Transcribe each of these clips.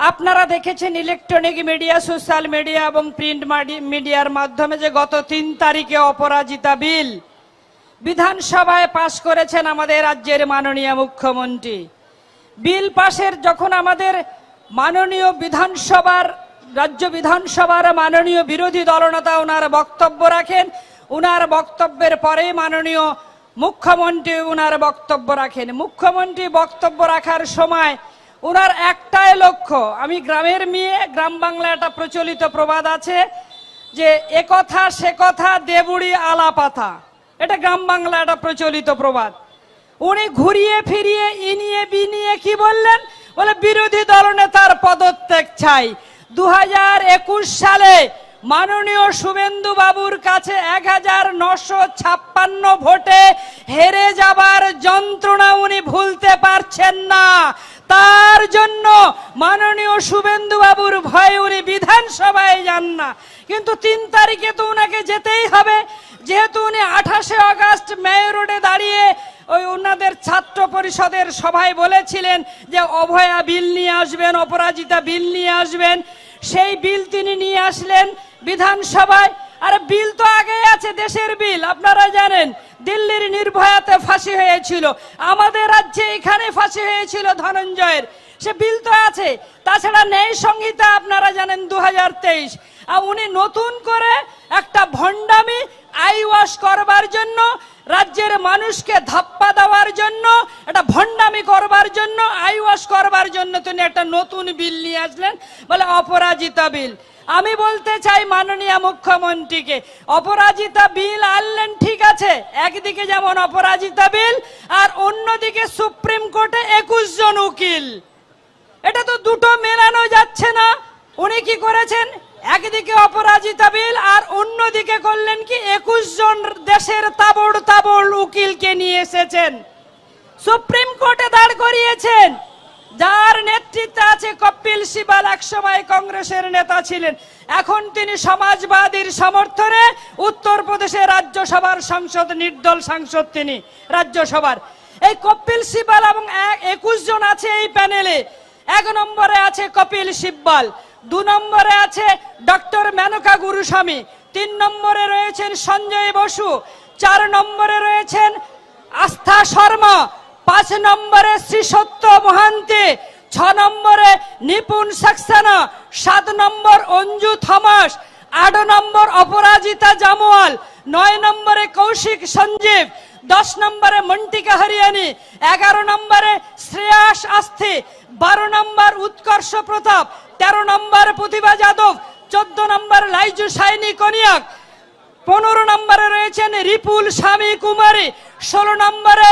আপনারা দেখেছেন electronic media social media এবং প্রিন্ট মিডিয়ার মাধ্যমে যে গত তিন তারিখে অপরাজিতা বিল বিধানসভায় পাশ করেছেন আমাদের রাজ্যের মাননীয় মুখ্যমন্ত্রী। বিল পাশের যখন আমাদের মাননীয় বিধানসভার, রাজ্য বিধানসভার মাননীয় বিরোধী দলনেতা ওনার বক্তব্য রাখেন, উনার বক্তব্যের পরে মাননীয় মুখ্যমন্ত্রী উনার বক্তব্য রাখেন। মুখ্যমন্ত্রী বক্তব্য রাখার সময় উনার একটাই লক্ষ্য, আমি গ্রামের মেয়ে, গ্রাম বাংলা একটা প্রচলিত প্রবাদ আছে যে এ কথা, সে কথা, দেবুড়ি, আলাপাতা। এটা গ্রাম বাংলা একটা প্রচলিত প্রবাদ। উনি ঘুরিয়ে ফিরিয়ে ইনিয়ে বিনিয়ে কি বললেন? বলে বিরোধী দলনেতার পদত্যাগ চাই। দু হাজার একুশ সালে মাননীয় শুভেন্দু বাবুর কাছে এক হাজার নশো ছাপ্পান্ন ভোটে হেরে যাবার যন্ত্রণা উনি ভুলতে পারছেন না। তার জন্য মাননীয় শুভেন্দু বাবুর ভয়ে উনি বিধানসভায় যান না। কিন্তু তিন তারিখে তো উনাকে যেতেই হবে। যেহেতু উনি আঠাশে আগস্ট মেয়র রোডে দাঁড়িয়ে ওই ওনাদের ছাত্র পরিষদের সভায় বলেছিলেন যে অভয়া বিল নিয়ে আসবেন, অপরাজিতা বিল নিয়ে আসবেন। সেই বিল তিনি নিয়ে আসলেন। বিধানসভায়। আর বিল তো আগেই আছে, দেশের বিল, আপনারা জানেন। দিল্লির নির্ভয়াতে ফাঁসি হয়েছিল। আমাদের রাজ্যে এখানে ফাঁসি হয়েছিল ধনঞ্জয়ের। সে বিল তো আছে। তাছাড়া ন্যায় সংহিতা আপনারা জানেন দু হাজার তেইশ। আর উনি নতুন করে একটা ভণ্ডামি আই ওয়াশ করবার জন্য, রাজ্যের মানুষকে ধাপ্পা দেওয়ার জন্য, একটা ভণ্ডামি করবার জন্য আই ওয়াশ করবার জন্য তিনি একটা নতুন বিল নিয়ে আসলেন, বলে অপরাজিতা বিল। আমি বলতে চাই মাননীয় মুখ্যমন্ত্রীকে, অপরাজিতা বিল আনলেন ঠিক আছে, একদিকে যেমন অপরাজিতা বিল, আর অন্যদিকে সুপ্রিম কোর্টে একুশ জন উকিল। এটা তো দুটো মেলানো যাচ্ছে না, উনি কি করেছেন? একদিকে অপরাজিতা বিল, আর অন্যদিকে করলেন কি, একুশ জন দেশের তাবড় তাবড় উকিলকে নিয়ে এসেছেন। সুপ্রিম কোর্টে দাঁড় করিয়েছেন। যার নেতৃত্বে আছে কপিল সিবাল, একসময় কংগ্রেসের নেতা ছিলেন। এখন তিনি সমাজবাদীর সমর্থনে উত্তরপ্রদেশের রাজ্যসভার সাংসদ, নির্দল সাংসদ তিনি, রাজ্যসভার। এই কপিল সিবাল এবং একুশ জন আছে এই প্যানেলে। এক নম্বরে আছে কপিল সিব্বাল দু নম্বরে আছে ডক্টর মেনকা গুরুস্বামী, তিন নম্বরে রয়েছেন সঞ্জয় বসু, চার নম্বরে রয়েছেন আস্থা শর্মা। পাঁচ নম্বরে শ্রী সত্য মহান্তি, ছ নম্বরে নিপুণ সাক্সেনা, সাত নম্বর অঞ্জু থমাস, আট নম্বর অপরাজিতা জামওয়াল নয় নম্বরে কৌশিক সঞ্জীব, দশ নম্বরে মন্টিকা হরিয়ানি, এগারো নম্বরে শ্রেয়াস আস্থি, বারো নম্বর উৎকর্ষ প্রতাপ, তেরো নম্বর প্রতিভা যাদব, চোদ্দ নম্বর লাইজু সাইনি কনিয়াক, পনেরো নম্বরে রয়েছেন রিপুল স্বামী কুমারী, ষোলো নম্বরে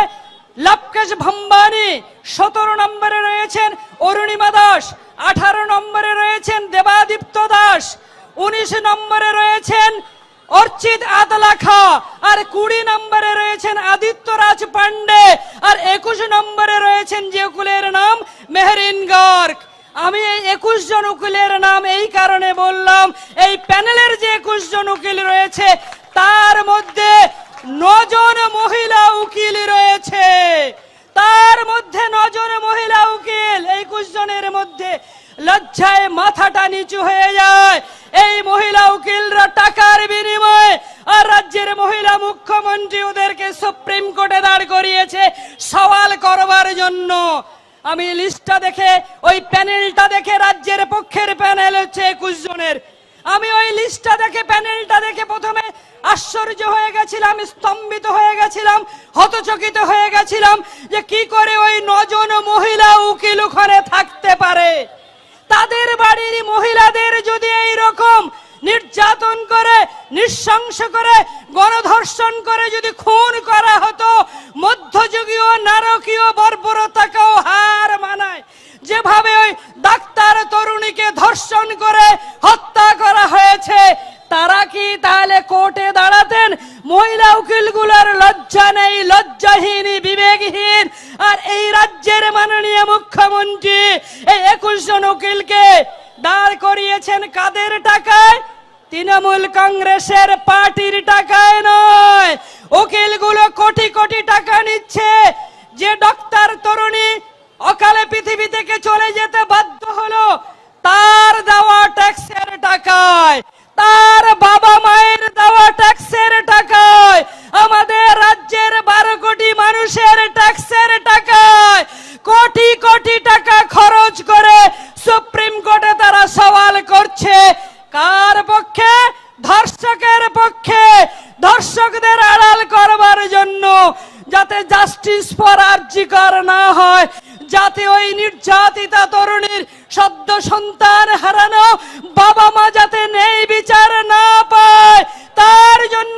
লবকেশ ভম্বানি সতেরো নম্বরে রয়েছেন অরুণিমা দাস, আঠারো নম্বরে রয়েছেন দেবাদীপ্ত দাস, উনিশ নম্বরে রয়েছেন অর্চিত আদলাখা, আর কুড়ি নম্বরে রয়েছেন আদিত্য রাজ পান্ডে আর একুশ নম্বরে রয়েছেন যে উকিলের নাম মেহরিন গার্গ। আমি এই একুশ জন উকিলের নাম এই কারণে বললাম, এই প্যানেলের যে একুশ জন উকিল রয়েছে, তার মধ্যে নজন মহিলা উকিল রয়েছে। তার মধ্যে নজন মহিলা উকিল, একুশ জনের মধ্যে লজ্জায় মাথাটা নিচু হয়ে যায়। এই মহিলা উকিলরা টাকার বিনিময়ে আর রাজ্যের মহিলা মুখ্যমন্ত্রী ওদেরকে সুপ্রিম কোর্টে দাঁড় করিয়েছে সওয়াল করবার জন্য। আমি লিস্টটা দেখে, ওই প্যানেলটা দেখে রাজ্যের পক্ষের প্যানেল হচ্ছে একুশ জনের। আমি ওই লিস্টটা দেখে, প্যানেলটা দেখে প্রথমে আশ্চর্য হয়ে গেছিলাম, স্তম্ভিত হয়ে গেছিলাম, হতচকিত হয়ে গেছিলাম যে কি করে ওই নজন মহিলা উকিল ওখানে থাকতে পারে। তাদের বাড়ির মহিলাদের যদি এই রকম নির্যাতন করে, নৃশংস করে, গণধর্ষণ করে যদি খুন করা হতো, মধ্যযুগীয়, নারকীয় বর্বরতাকেও সাথে ওই নির্যাতিতা তরুণীর শব্দ সন্তান হারানো বাবা মা যাতে নেই বিচার না পায়, তার জন্য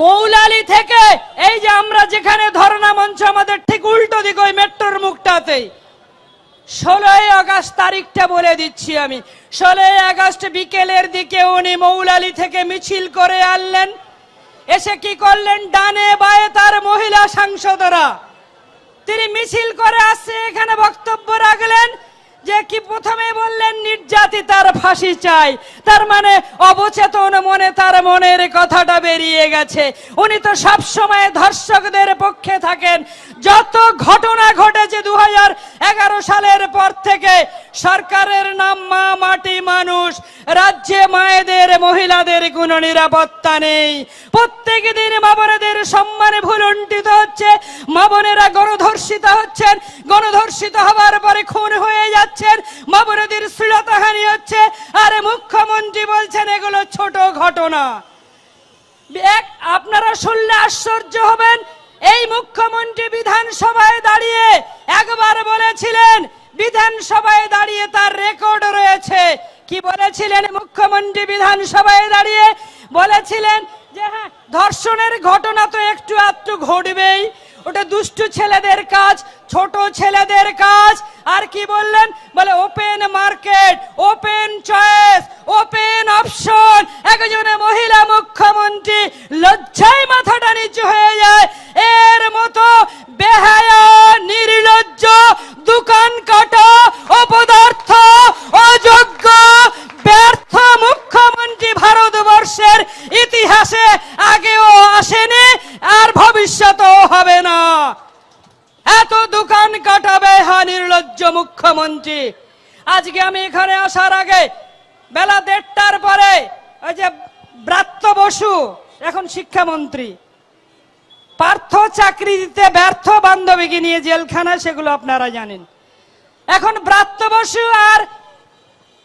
মৌলালি থেকে, এই যে আমরা যেখানে ধর্ণা মঞ্চ, আমাদের ঠিক উল্টো দিক, ওই মেট্রোর মুখটাতেই ষোলোই আগস্ট তারিখটা বলে দিচ্ছি আমি। ষোলোই আগস্ট বিকেলের দিকে উনি মৌলালি থেকে মিছিল করে আনলেন। এসে কি করলেন? ডানে বায়ে তার মহিলা সাংসদরা। তিনি মিছিল করে আসছে, এখানে বক্তব্য রাখলেন। যে কি প্রথমে বললেন নির্যাতি তার ফাঁসি চাই। তার মানে অবচেতন মনে তার মনের কথাটা বেরিয়ে গেছে। উনি তো সবসময় ধর্ষকদের পক্ষে থাকেন। যত ঘটনা ঘটেছে দু সালের পর থেকে সরকারের নাম মা মাটি মানুষ, রাজ্যে মায়েদের, মহিলাদের কোনো নিরাপত্তা নেই। প্রত্যেক দিন মাবনেদের সম্মানে ভুলুণ্ঠিত হচ্ছে। মাবনেরা গণধর্ষিত হচ্ছেন। গণধর্ষিত হবার পরে খুন হয়ে যাচ্ছেন। মাবনেদের শ্লীলতাহানি হচ্ছে। আরে মুখ্যমন্ত্রী বলছেন, এগুলো ছোট ঘটনা। এক, আপনারা শুনলে আশ্চর্য হবেন। এই মুখ্যমন্ত্রী বিধানসভায় দাঁড়িয়ে একবার বলেছিলেন বিধানসভায় দাঁড়িয়ে তার রেকর্ড রয়েছে। কি বলেছিলেন মুখ্যমন্ত্রী বিধানসভায় দাঁড়িয়ে? বলেছিলেন যে হ্যাঁ ধর্ষণের ঘটনা তো একটু একটু ঘটবেই। ওটা দুষ্টু ছেলেদের কাজ, ছোট ছেলেদের কাজ। আর কি বললেন? বলে open market open choice open option একজনে মহিলা মুখ্যমন্ত্রী, লজ্জায় মাথাটা নিচু হয়ে যায়। এর মতো বেহায়া, নির্লজ্জ, দোকান কাটা অপদার্থ অযোগ্য ব্যর্থ মুখ্যমন্ত্রী ভারতবর্ষের ইতিহাসে আগেও আসেনি আর ভবিষ্যতেও হবে না এত দোকান কাটাবে হা নির্লজ্জ মুখ্যমন্ত্রী আজকে আমি এখানে আসার আগে বেলা দেড়টার পরে ওই যে ব্রাত্য বসু, এখন শিক্ষামন্ত্রী, পার্থ চাকরি দিতে ব্যর্থ বান্ধবীকে নিয়ে জেলখানা সেগুলো আপনারা জানেন। এখন ব্রাত্য বসু আর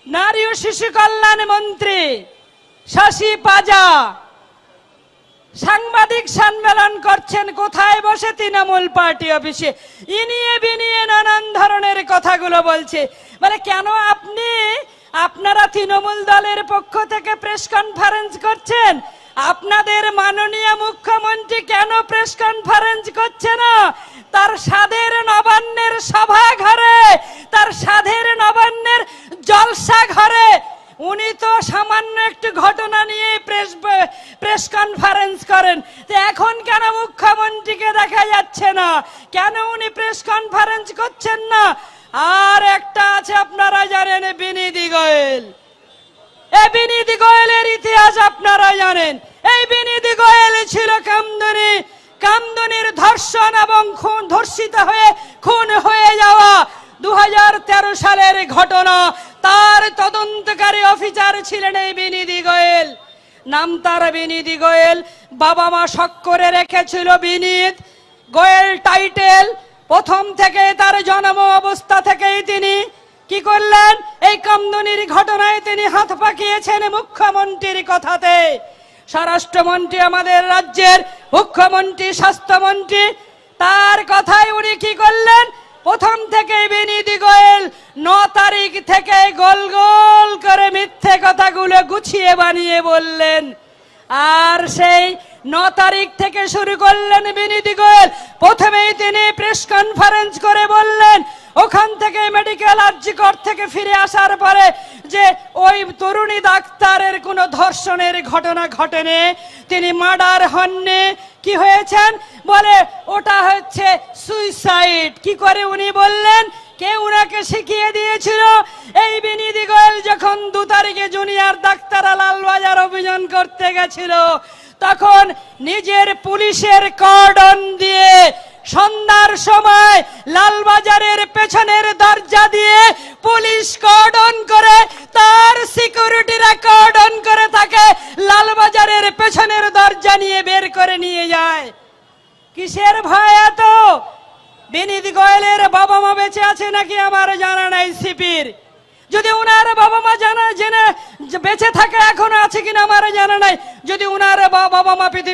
নারী ও শিশু কল্যাণ মন্ত্রী, শশী পাজা সাংবাদিক সম্মেলন করছেন কোথায় বসে তৃণমূল পার্টি অফিসে? ইনিয়ে বিনিয়ে নানান ধরনের কথাগুলো বলছে। মানে কেন আপনি, আপনারা তৃণমূল দলের পক্ষ থেকে প্রেস কনফারেন্স করছেন? আপনাদের মাননীয় মুখ্যমন্ত্রী কেন প্রেস কনফারেন্স করছে না? তার সাধের নবান্নের সভা ঘরে তার সাধের নবান্নের জলসা ঘরে উনি তো সামান্য একটু ঘটনা নিয়ে প্রেস প্রেস কনফারেন্স করেন। তো এখন কেন মুখ্যমন্ত্রীকে দেখা যাচ্ছে না? কেন উনি প্রেস কনফারেন্স করছেন না? আর একটা আছে আপনারা জানেন, বিনীতি গোয়েল। এই বিনীতি গোয়েলের ইতিহাস আপনারা জানেন। এই বিনীতি গোয়েল ছিল কামদুনি। কামদুনির ধর্ষণ এবং খুন, ধর্ষিত হয়ে, খুন হয়ে যাওয়া দু হাজার তেরো সালের ঘটনা। তার তদন্তকারী অফিসার ছিলেন এই বিনীতি গোয়েল। নাম তার বিনীতি গোয়েল। বাবা মা শখ করে রেখেছিল বিনীত। গোয়েল টাইটেল। প্রথম থেকে তার জন্ম অবস্থা থেকেই তিনি কি করলেন? এই কামদুনির ঘটনায় তিনি হাত পাকিয়েছেন মুখ্যমন্ত্রীর কথাতে। স্বরাষ্ট্রমন্ত্রী আমাদের রাজ্যের মুখ্যমন্ত্রী, স্বাস্থ্যমন্ত্রী। তার কথায় উনি কি করলেন? প্রথম থেকে বিনীতি গোয়েল, ন তারিখ থেকে গোল গোল করে মিথ্যে কথাগুলো গুছিয়ে বানিয়ে বললেন। আর সেই ন তারিখ থেকে শুরু করলেন বিনীতি গোয়েল। প্রথমেই তিনি প্রেস কনফারেন্স করে বললেন, ওখান থেকে মেডিকেল আর্জিকর থেকে ফিরে আসার পরে যে ওই তরুণী ডাক্তারের কোনো ধর্ষণের ঘটনা ঘটেনি, তিনি মার্ডার হননি, কি হয়েছেন? বলে, ওটা হচ্ছে সুইসাইড কি করে উনি বললেন? কে উনাকে শিখিয়ে দিয়েছিল? এই বিনিধি গোয়েল যখন দু তারিখে জুনিয়র ডাক্তাররা লালবাজার অভিযান করতে গেছিল, তখন নিজের পুলিশের কর্ডন দিয়ে সন্ধ্যার সময় লালবাজারের পেছনের দরজা দিয়ে পুলিশ কর্ডন করে তার সিকিউরিটিরা কর্ডন করে তাকে লালবাজারের পেছনের দরজা নিয়ে বের করে নিয়ে যায় কিসের ভয় এত বিনীত গোয়েলের বাবা মা বেঁচে আছে নাকি আমার জানা নাই সিপির যদি উনার বাবা মা জানা জেনে যে বেঁচে থাকে এখনও আছে কিনা আমার জানা নাই যদি উনার বা-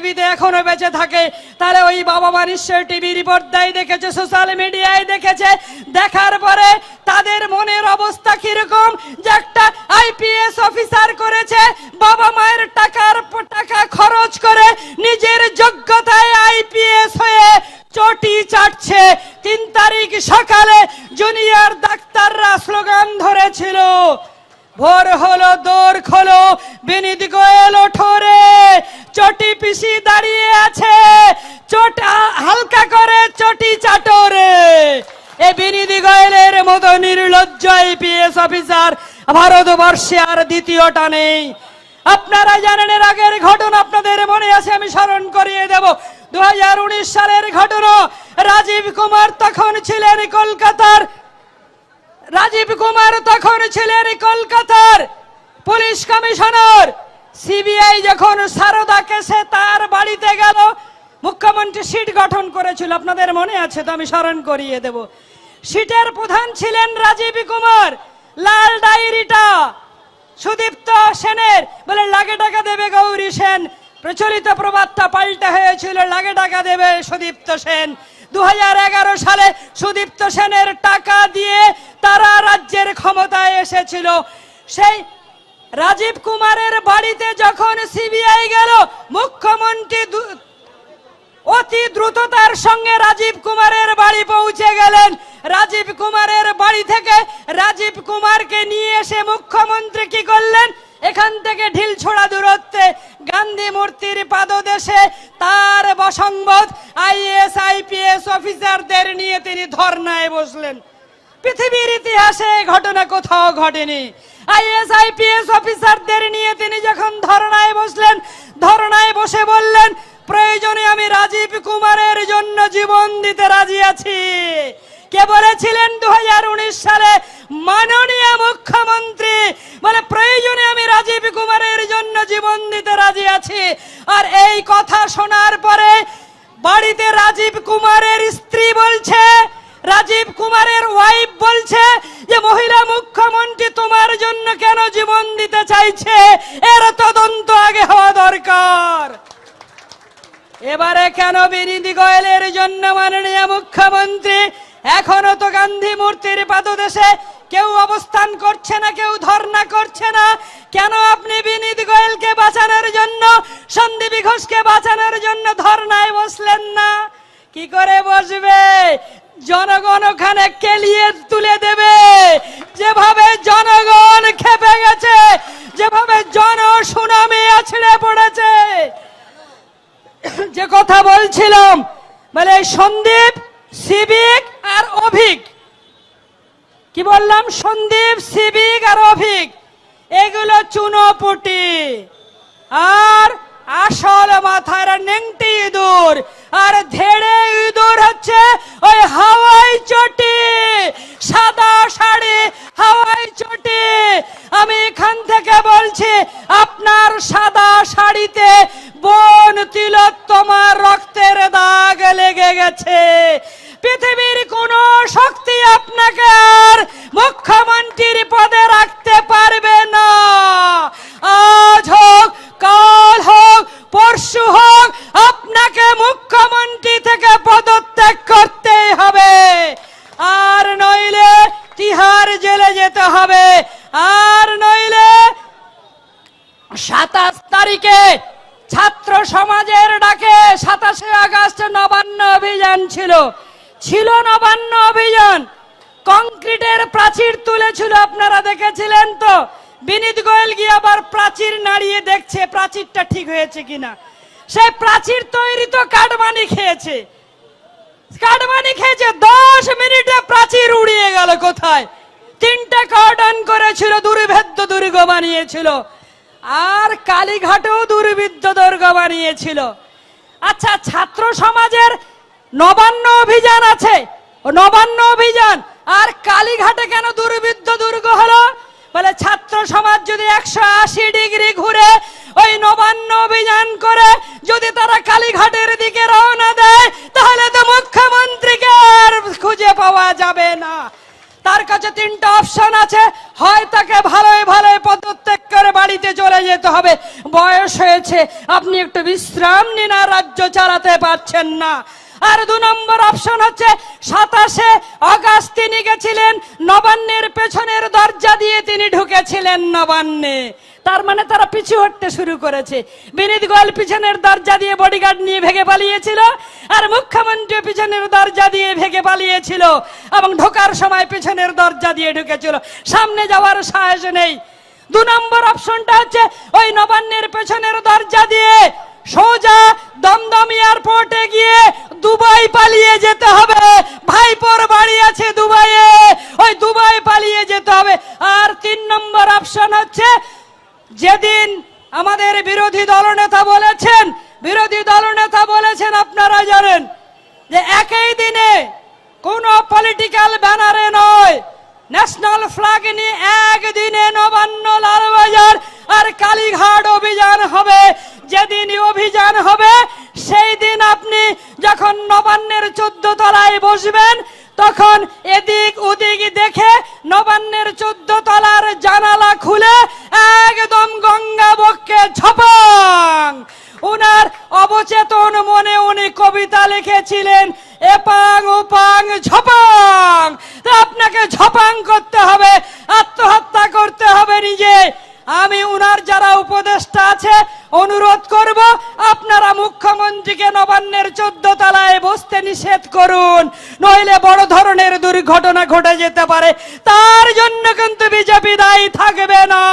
পৃথিবীতে এখনও বেঁচে থাকে। তাহলে ওই বাবা মা নিশ্চয়ই টিভির পর্দায় দেখেছে সোশ্যাল মিডিয়ায় দেখেছে। দেখার পরে তাদের মনের অবস্থা কীরকম? যে একটা আইপিএস অফিসার করেছে, বাবা মায়ের টাকার টাকা খরচ করে নিজের যোগ্যতায় আইপিএস হয়ে চটি চাটছে। তিন তারিখ সকালে জুনিয়র ডাক্তাররা স্লোগান ধরেছিল। ভোর হলো, দোর খোলো। বিনীত গোয়েল ওঠোরে চটি পিসি দাঁড়িয়ে আছে। চট হালকা করে চটি চাটোরে। এ বিনীত গোয়েলের মতো নির্লজ্জ আইপিএস অফিসার ভারতবর্ষে আর দ্বিতীয়টা নেই। আপনারা জানেন, এর আগের ঘটনা আপনাদের মনে আছে, আমি স্মরণ করিয়ে দেব। দু হাজার উনিশ সালের ঘটনা, রাজীব কুমার তখন ছিলেন কলকাতার রাজীব কুমার তখন ছিলেন কলকাতার পুলিশ কমিশনার। সিবিআই যখন সারদা কেসে তার বাড়িতে গেল, মুখ্যমন্ত্রী সিট গঠন করেছিল। আপনাদের মনে আছে তো আমি স্মরণ করিয়ে দেব। সিটের প্রধান ছিলেন রাজীব কুমার, লাল ডায়েরিটা সুদীপ্ত সেনের। বলে, লাগে টাকা দেবে গৌরী সেন। প্রচলিত প্রবাদটা পাল্টা হয়েছিল, লাগে টাকা দেবে সুদীপ্ত সেন। দু হাজার এগারো সালে সুদীপ্ত সেনের টাকা দিয়ে তারা রাজ্যের ক্ষমতায় এসেছিল। সেই রাজীব কুমারের বাড়িতে যখন সিবিআই গেল, মুখ্যমন্ত্রী অতি দ্রুততার সঙ্গে রাজীব কুমারের বাড়ি পৌঁছে গেলেন। রাজীব কুমারের বাড়ি থেকে রাজীব কুমারকে নিয়ে এসে মুখ্যমন্ত্রী কি করলেন? এখান থেকে ঢিল ছোড়া দূরত্বে গান্ধী মূর্তির পাদদেশে তার বসংবদ আইএস আইপিএস অফিসারদের নিয়ে তিনি ধর্নায় বসলেন। পৃথিবীর ইতিহাসে ঘটনা কোথাও ঘটেনি। আইএস আইপিএস অফিসারদের নিয়ে তিনি যখন ধর্নায় বসলেন, ধর্নায় বসে বললেন, প্রয়োজনে আমি রাজীব কুমারের জন্য জীবন দিতে রাজি আছি। কে বলেছিলেন? দু হাজার উনিশ সালে মাননীয় মুখ্যমন্ত্রী মানে প্রয়োজনে আমি রাজীব কুমারের জন্য জীবন দিতে রাজি আছি। আর এই কথা শোনার পরে বাড়িতে রাজীব কুমারের স্ত্রী বলছে, রাজীব কুমারের ওয়াইফ বলছে যে, মহিলা মুখ্যমন্ত্রী, তোমার জন্য কেন জীবন দিতে চাইছে? এর তদন্ত আগে হওয়া দরকার। এবারে কেন বিনীতি গোয়েলের জন্য মাননীয় মুখ্যমন্ত্রী? এখনও তো গান্ধী মূর্তির পাদদেশে কেউ অবস্থান করছে না, কেউ ধর্ণা করছে না। কেন আপনি বিনীত গোয়েলকে বাঁচানোর জন্য, সন্দীপ ঘোষকে বাঁচানোর জন্য ধর্ণায় বসলেন না? কি করে বসবে? জনগণ ওখানে কেলিয়ে তুলে দেবে। যেভাবে জনগণ খেপে গেছে, যেভাবে জন সুনামি আছড়ে পড়েছে। যে কথা বলছিলাম, বলে সন্দীপ সিভিক আর অভিক কি বললাম সন্দীপ সিভিক আর অভিক এগুলো চুনোপুটি আর আসল মাথার নেংটি ইঁদুর আর ধেড়ে ইঁদুর হচ্ছে ওই হাওয়াই চটি সাদা শাড়ি হাওয়াই চটি আমি এখান থেকে বলছি, আপনার সাদা শাড়িতে বন তিলক তোমার রক্তের দাগ লেগে গেছে। পৃথিবীর কোন শক্তি আপনাকে আর মুখ্যমন্ত্রীর সাতাশ তারিখে ছাত্র সমাজের ডাকে সাতাশে আগস্ট নবান্ন অভিযান ছিল। ছিল নবান্ন অভিযান। কংক্রিটের প্রাচীর তুলেছিল, আপনারা দেখেছিলেন তো? বিনীত গোয়েল গিয়ে আবার প্রাচীর নাড়িয়ে দেখছে, প্রাচীরটা ঠিক হয়েছে কিনা। সেই প্রাচীর তৈরি তো কাটমানি খেয়েছে। কাটমানি খেয়েছে, দশ মিনিটে প্রাচীর উড়িয়ে গেল কোথায়? তিনটা কর্ডন করেছিল, দুর্ভেদ্য দুর্গ বানিয়েছিল। আর কালীঘাটেও দুর্বিদ্য দুর্গ বানিয়েছিল। আচ্ছা ছাত্র সমাজের নবান্ন অভিযান আছে। নবান্ন অভিযান, আর কালীঘাটে কেন দুর্বৃত্ত দুর্গ হলো? বলে ছাত্র সমাজ যদি একশো আশি ডিগ্রি ঘুরে ওই নবান্ন অভিযান করে যদি তারা কালীঘাটের দিকে রওনা দেয়, তাহলে তো মুখ্যমন্ত্রীকে আর খুঁজে পাওয়া যাবে না। তার কাছে তিনটা অপশন আছে। হয় তাকে ভালোই ভালোই পদত্যাগ করে বাড়িতে চলে যেতে হবে। বয়স হয়েছে, আপনি একটু বিশ্রাম নিন আর রাজ্য চালাতে পারছেন না। আর দু নম্বর অপশন হচ্ছে, সাতাশে অগাস্ট তিনি গেছিলেন, নবান্নের পেছনের দরজা দিয়ে তিনি ঢুকেছিলেন নবান্নে। তার মানে তারা পিছু হটতে শুরু করেছে। বিনীত গোয়াল পিছনের দরজা দিয়ে বডিগার্ড নিয়ে ভেগে পালিয়েছিল আর মুখ্যমন্ত্রী পিছনের দরজা দিয়ে ভেগে পালিয়েছিল এবং ঢোকার সময় পিছনের দরজা দিয়ে ঢুকেছিল। সামনে যাওয়ার সাহস নেই। দু নম্বর অপশনটা হচ্ছে ওই নবান্নের পেছনের দরজা দিয়ে সোজা দমদম এয়ারপোর্টে গিয়ে দুবাই পালিয়ে যেতে হবে। ভাইপোর বাড়ি আছে দুবাইয়ে। ওই দুবাই পালিয়ে যেতে হবে। আর তিন নম্বর অপশন হচ্ছে যেদিন আমাদের বিরোধী দলনেতা বলেছেন, বিরোধী দলনেতা বলেছেন, আপনারা জানেন যে একই দিনে কোন পলিটিক্যাল ব্যানারে নয় ন্যাশনাল ফ্ল্যাগ নিয়ে একদিনে নবান্ন লালবাজার আর কালীঘাট অভিযান হবে। যেদিন অভিযান হবে, সেই দিন আপনি যখন নবান্নের চোদ্দ তলায় বসবেন, তখন এদিক ওদিক দেখে নবান্নের চোদ্দ তলার জানালা খুলে একদম ঝপাং। উনার অবচেতন মনে উনি কবিতা লিখেছিলেন, এপাং ওপাং ঝপাং। আপনাকে ঝপাং করতে হবে, আত্মহত্যা করতে হবে নিজে। আমি উনার যারা উপদেষ্টা আছে, অনুরোধ করব, আপনারা মুখ্যমন্ত্রীকে নবান্নের চোদ্দ তলায় বসতে নিষেধ করুন, নইলে বড় ধরনের দুর্ঘটনা ঘটে যেতে পারে। তার জন্য কিন্তু বিজেপি দায়ী থাকবে না।